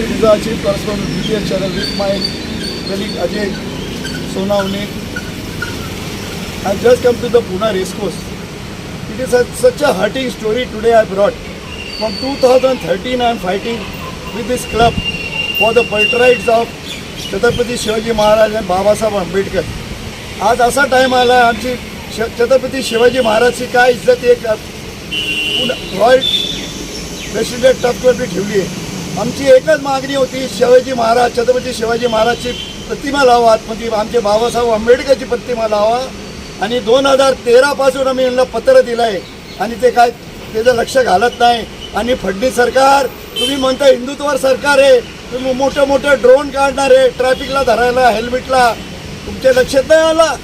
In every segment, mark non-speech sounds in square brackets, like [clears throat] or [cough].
Mirza, Chief Correspondent, BTS Channel, with my colleague Ajay Sonawne. I've just come to the Pune race course. It is a, such a hurting story today I brought. From 2013 I am fighting with this club for the birthrights of Chhatrapati Shivaji Maharaj आणि बाबासाहेब आंबेडकर आज असा time आला आमची श छत्रपती शिवाजी महाराजची काय इज्जत एक royal president टपवरती ठेवली आहे आमची एकच मागणी होती शिवाजी महाराज छत्रपती शिवाजी महाराजची प्रतिमा लावा. म्हणजे आमचे बाबासाहेब आंबेडकरची प्रतिमा लावा. आणि दोन हजार तेरापासून आम्ही यांना पत्र दिलं आहे आणि ते काय त्याचं लक्ष घालत नाही. आणि फडणवीस सरकार तुम्ही म्हणता हिंदुत्वावर सरकार आहे. तुम्ही मोठं मोठं ड्रोन काढणार आहे ट्रॅफिकला धरायला हेल्मेटला तुमच्या लक्षात नाही आला?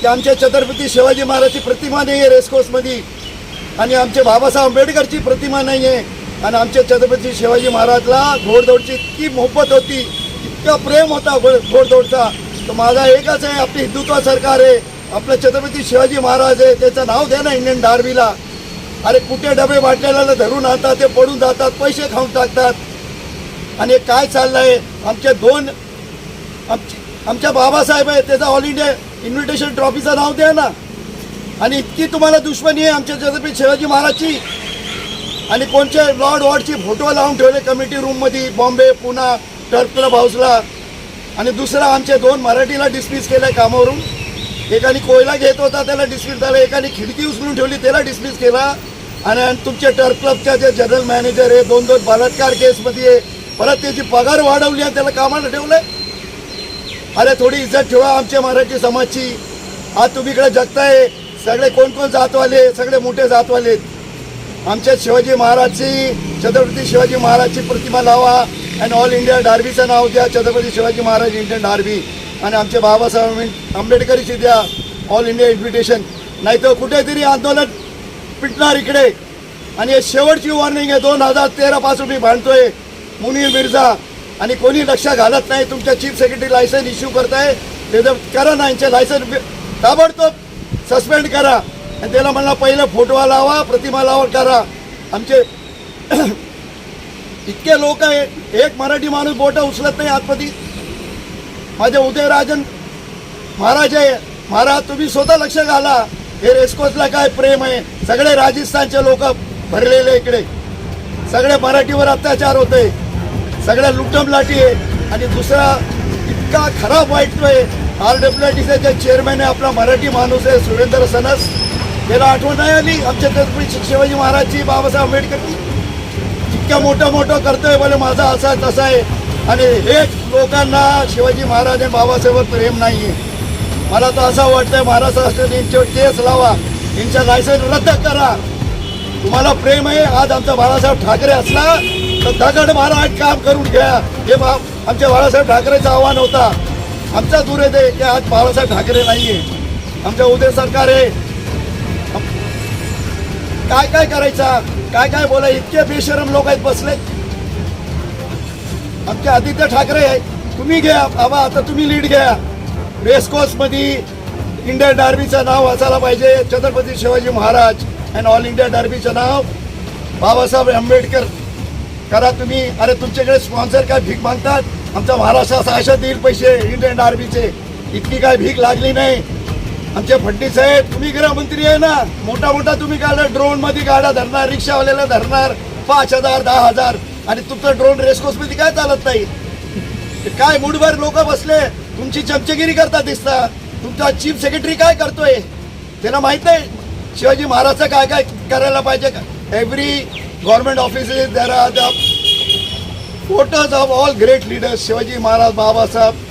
की आमच्या छत्रपती शिवाजी महाराजची प्रतिमा नाही आहे रेसकोर्समध्ये आणि आमचे बाबासाहेब आंबेडकरची प्रतिमा नाही आहे. आणि आमच्या छत्रपती शिवाजी महाराजला घोडदौडची इतकी मोफत होती इतका प्रेम होता घोड घोडदौडचा. तर माझा एकच आहे आपली हिंदुत्व सरकार आहे आपलं छत्रपती शिवाजी महाराज आहे त्याचं नाव द्या ना इंडियन डार्बीला अरे कुठे डबे वाटलेला धरून आणतात ते पडून जातात पैसे खाऊन टाकतात. आणि काय चाललं आहे आमच्या दोन आमची आमच्या बाबासाहेब आहे त्याचा ऑल इंडिया इन्व्हिटेशन ट्रॉफीचं नाव द्या ना. आणि इतकी तुम्हाला दुश्मनी आहे आमच्या छत्रपती शिवाजी महाराजची. आणि कोणचे लॉर्ड वॉर्डची फोटो लावून ठेवले कमिटी रूममध्ये बॉम्बे पुणा टर्फ क्लब हाऊसला. आणि दुसरा आमचे दोन मराठीला डिस्मिस केलं कामावरून. एकाने कोयला घेत होता त्याला डिस्मिस झाला. एकाने खिडकी उचलून ठेवली त्याला डिस्मिस केला. आणि तुमच्या टर्फ क्लबच्या जे जनरल मॅनेजर आहे दोन दोन बलात्कार केसमध्ये आहे परत त्याची पगार वाढवली आणि त्याला कामाला ठेवलं अरे थोडी इज्जत ठेवा आमच्या मराठी समाजची. आज तुम्ही इकडे जगताय. सगळे कोण कोण जातवाले? सगळे मोठे जातवाले आहेत. आमच्या शिवाजी महाराजची छत्रपती शिवाजी महाराजची प्रतिमा लावा आणि ऑल इंडिया डार्बीचं नाव द्या छत्रपती शिवाजी महाराज इंडियन डार्बी आणि आमचे बाबासाहेब आंबेडकरीची द्या ऑल इंडिया इन्व्हिटेशन नाहीतर कुठेतरी आंदोलन पिटणार इकडे. आणि हे शेवटची वॉर्निंग आहे दोन हजार तेरापासून मी भांडतोय मुनीर मिर्झा. आणि कोणी लक्ष घालत नाही तुमच्या चीफ सेक्रेटरी लायसन इश्यू करताय. त्याचं करा ना यांचे लायसन ताबडतोब सस्पेंड करा. आणि त्याला म्हणला पहिलं फोटो लावा प्रतिमा लावा करा. आमचे [clears throat] इतके लोक आहेत एक मराठी माणूस बोट उचलत नाही आतमध्ये. माझे उदयराजन महाराज आहे. महाराज तुम्ही स्वतः लक्ष घाला. हे रेस्कोसला काय प्रेम आहे? सगळे राजस्थानचे लोक भरलेले इकडे. सगळे मराठीवर अत्याचार होते सगळ्या लुटम लाटी आहे. आणि दुसरा इतका खराब वाईटतोय आर डब्ल्यू टीचे जे चेअरमॅन आहे आपला मराठी माणूस आहे सुरेंद्र सनस. त्याला आठवण नाही आली आमच्या छत्रपती शिवाजी महाराजची बाबासाहेब आंबेडकरची इतक्या मोठं मोठं कर्तव्य बोले माझा असा तसा आहे. आणि हेच लोकांना शिवाजी महाराज आणि बाबासाहेबवर प्रेम नाही आहे मला तर असं वाटतंय महाराष्ट्र शासनाने यांच्यावर केस लावा यांचा लायसन रद्द करा. तुम्हाला प्रेम आहे आज आमचा बाळासाहेब ठाकरे असला तर दगड मारा आणि काम करून घ्या. हे बा आमच्या बाळासाहेब ठाकरेचं आव्हान होता. आमचा दूर येते की आज बाळासाहेब ठाकरे नाही आहे आमच्या उदय सरकार आहे काय काय करायचा? काय काय बोला इतके बेशरम लोक आहेत बसले. आमचे आदित्य ठाकरे आहे. तुम्ही घ्या बाबा आता तुम्ही लीड घ्या. रेसकोर्समध्ये इंडिया डार्बीचं नाव असायला पाहिजे. Chhatrapati Shivaji Maharaj and all India डार्बीचं नाव. बाबासाहेब आंबेडकर करा तुम्ही. अरे तुमच्याकडे स्पॉन्सर काय भीक मागतात? आमचा महाराष्ट्र अशा देईल पैसे. इंडियन डार्बीचे इतकी काय भीक लागली नाही. आमचे फडणीस साहेब तुम्ही गृहमंत्री आहे ना? मोठा मोठा तुम्ही काढा ड्रोनमध्ये गाड्या धरणार रिक्षावाल्याला धरणार पाच हजार दहा हजार. आणि तुमचं ड्रोन रेसकोर्समध्ये काय चालत नाही? काय मुठभर लोक बसले? तुमची चमचेगिरी करता दिसता. तुमचा चीफ सेक्रेटरी काय करतोय? त्याला माहीत नाही? शिवाजी महाराजचं काय काय करायला पाहिजे? का every government offices there are the photos of all great leaders Shivaji Maharaj Babasaheb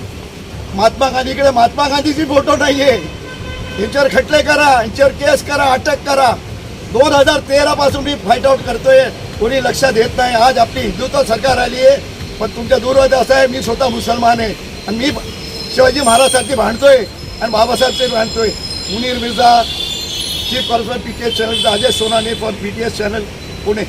Mahatma गांधीकडे Mahatma गांधीची फोटो नाहीये. यांच्यावर खटले करा यांच्यावर केस करा अटक करा. दोन हजार तेरापासून मी फाईट आउट करतोय. कोणी लक्षात येत नाही. आज आपली हिंदुत्व सरकार आली आहे. पण तुमच्या दूरवर असं आहे मी स्वतः मुसलमान आहे. आणि मी शिवाजी महाराजसाठी भांडतोय आणि बाबासाहेबचे भांडतोय. Munir Mirza chief corporate P T S channel Ajay Sonane for P T S channel Pune.